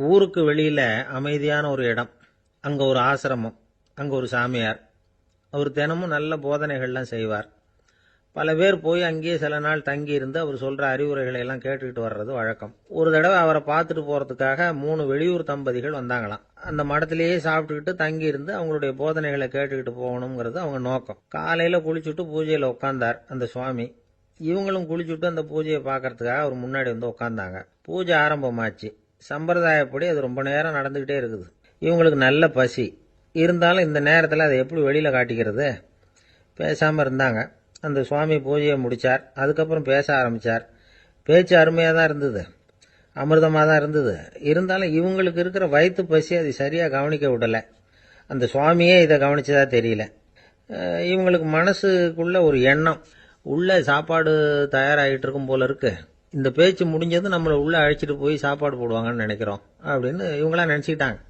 ஊருக்கு வெளியில அமைதியான ஒரு இடம். அங்க ஒரு ஆசிரமம். அங்க ஒரு சாமியார். அவர் தினமும் நல்ல போதனைகள்லாம் செய்வார். பல பேர் போய் அங்கேயே சில நாள் தங்கி இருந்து அவர் சொல்ற அறிவுரைகளை எல்லாம் கேட்டுக்கிட்டு வர்றது வழக்கம். ஒரு தடவை அவரை பார்த்துட்டு போறதுக்காக மூணு வெளியூர் தம்பதிகள் வந்தாங்களாம். அந்த மடத்திலேயே சாப்பிட்டுக்கிட்டு தங்கி இருந்து அவங்களுடைய போதனைகளை கேட்டுக்கிட்டு போகணுங்கிறது அவங்க நோக்கம். காலையில குளிச்சுட்டு பூஜையில உட்காந்தார் அந்த சுவாமி. இவங்களும் குளிச்சுட்டு அந்த பூஜையை பார்க்கறதுக்காக அவர் முன்னாடி வந்து உட்காந்தாங்க பூஜை ஆரம்பமாச்சு. சம்பிரதாயப்படி அது ரொம்ப நேரம் நடந்துக்கிட்டே இருக்குது. இவங்களுக்கு நல்ல பசி. இருந்தாலும் இந்த நேரத்தில் அதை எப்படி வெளியில் காட்டிக்கிறது? பேசாமல் இருந்தாங்க. அந்த சுவாமி பூஜையை முடித்தார் அதுக்கப்புறம் பேச ஆரம்பித்தார் பேச்சு அருமையாக தான் இருந்தது. அமிர்தமாக தான் இருந்தது. இருந்தாலும் இவங்களுக்கு இருக்கிற வயிற்று பசி அது சரியாக கவனிக்க விடலை. அந்த சுவாமியே இதை கவனிச்சதா தெரியல. இவங்களுக்கு மனசுக்குள்ள ஒரு எண்ணம். உள்ள சாப்பாடு தயாராகிட்டு இருக்கும் போல இருக்குது இந்த பேச்சு முடிஞ்சது நம்மளை உள்ளே அழைச்சிட்டு போய் சாப்பாடு போடுவாங்கன்னு நினைக்கிறோம் அப்படின்னு இவங்களாம் நினச்சிக்கிட்டாங்க.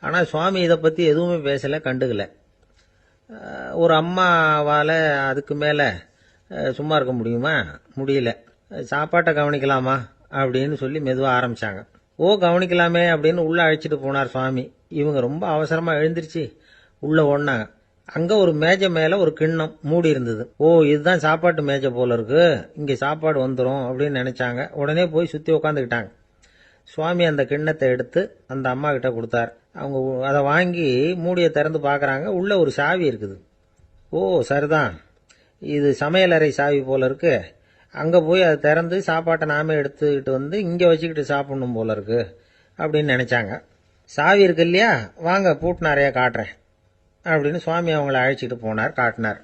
ஆனால் சுவாமி இதை பற்றி எதுவுமே பேசலை கண்டுக்கல. ஒரு அம்மாவால் அதுக்கு மேலே சும்மா இருக்க முடியுமா? முடியல. சாப்பாட்டை கவனிக்கலாமா? அப்படின்னு சொல்லி மெதுவாக ஆரம்பித்தாங்க ஓ கவனிக்கலாமே அப்படின்னு உள்ளே அழைச்சிட்டு போனார் சுவாமி. இவங்க ரொம்ப அவசரமாக எழுந்திருச்சு உள்ளே ஓடினாங்க. அங்கே ஒரு மேஜை மேலே ஒரு கிண்ணம் மூடி இருந்தது. ஓ இதுதான் சாப்பாட்டு மேஜை போல இருக்கு. இங்கே சாப்பாடு வந்துடும் அப்படின்னு நினைச்சாங்க. உடனே போய் சுற்றி உட்காந்துக்கிட்டாங்க சுவாமி அந்த கிண்ணத்தை எடுத்து அந்த அம்மா கிட்ட கொடுத்தார். அவங்க அதை வாங்கி மூடியை திறந்து பார்க்குறாங்க உள்ள ஒரு சாவி இருக்குது. ஓ சரிதான். இது சமையலறை சாவி போல இருக்கு. அங்கே போய் அதை திறந்து சாப்பாட்டை நாமே எடுத்துக்கிட்டு வந்து இங்கே வச்சுக்கிட்டு சாப்பிடணும் போல இருக்கு அப்படின்னு நினச்சாங்க. சாவி இருக்கு இல்லையா? வாங்க பூட்டு நிறையா காட்டுறேன். அப்படின்னு சுவாமி அவங்கள அழைச்சிட்டு போனார் காட்டினார்.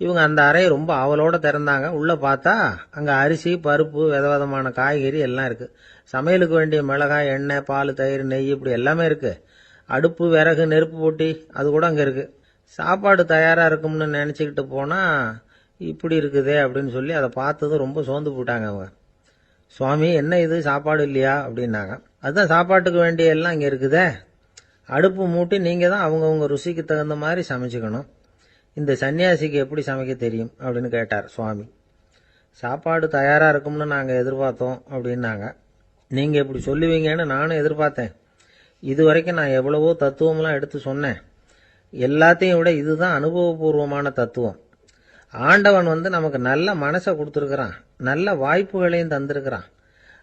இவங்க அந்த அறையை ரொம்ப அவலோடு திறந்தாங்க. உள்ளே பார்த்தா அங்கே அரிசி பருப்பு வித விதமான காய்கறி எல்லாம் இருக்குது சமையலுக்கு வேண்டிய மிளகாய் எண்ணெய் பால் தயிர் நெய் இப்படி எல்லாமே இருக்குது அடுப்பு விறகு நெருப்பு போட்டி அது கூட அங்கே இருக்குது சாப்பாடு தயாராக இருக்கும்னு நினச்சிக்கிட்டு போனால் இப்படி இருக்குதே அப்படின்னு சொல்லி அதை பார்த்ததும் ரொம்ப சோர்ந்து போட்டாங்க அவங்க. சுவாமி என்ன இது? சாப்பாடு இல்லையா? அப்படின்னாங்க. அதுதான் சாப்பாட்டுக்கு வேண்டிய எல்லாம் இங்கே இருக்குதே. அடுப்பு மூட்டி நீங்கள் தான் அவங்கவுங்க ருசிக்கு தகுந்த மாதிரி சமைச்சுக்கணும். இந்த சன்னியாசிக்கு எப்படி சமைக்க தெரியும் அப்படின்னு கேட்டார் சுவாமி. சாப்பாடு தயாராக இருக்கும்னு நாங்கள் எதிர்பார்த்தோம் அப்படின்னாங்க. நீங்கள் இப்படி சொல்லுவீங்கன்னு நானும் எதிர்பார்த்தேன். இது வரைக்கும் நான் எவ்வளவோ தத்துவம்லாம் எடுத்து சொன்னேன். எல்லாத்தையும் விட இதுதான் அனுபவபூர்வமான தத்துவம். ஆண்டவன் வந்து நமக்கு நல்ல மனசை கொடுத்துருக்குறான். நல்ல வாய்ப்புகளையும் தந்திருக்கிறான்.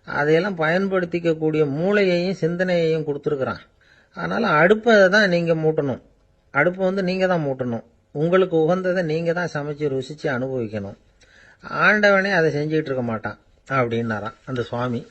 அதையெல்லாம் பயன்படுத்திக்கக்கூடிய மூளையையும் சிந்தனையையும் கொடுத்துருக்குறான். அதனால் அடுப்பை தான் நீங்கள் மூட்டணும். அடுப்பை வந்து நீங்கள் தான் மூட்டணும். உங்களுக்கு உகந்ததை நீங்கள் தான் சமைச்சு ருசித்து அனுபவிக்கணும். ஆண்டவனே அதை செஞ்சுக்கிட்டு இருக்க மாட்டான். அப்படின்னாராம் அந்த சுவாமி.